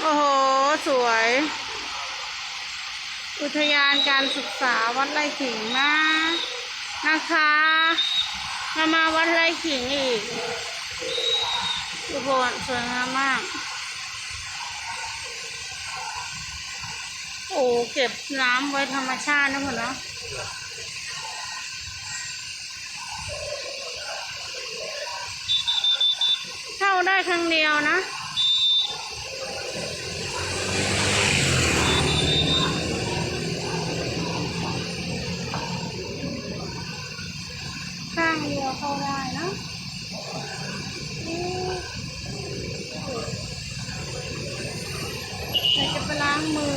โอ้โห สวย อุทยานการศึกษาวัดไร่ขิงนะนะคะมามาวัดไร่ขิงอีกทุกคนสวยงามมาก โอ้เก็บน้ำไว้ธรรมชาตินะคุณเนาะเข้าได้ครั้งเดียวนะ เดียวเข้าได้นะแต่จะไปล้างมือ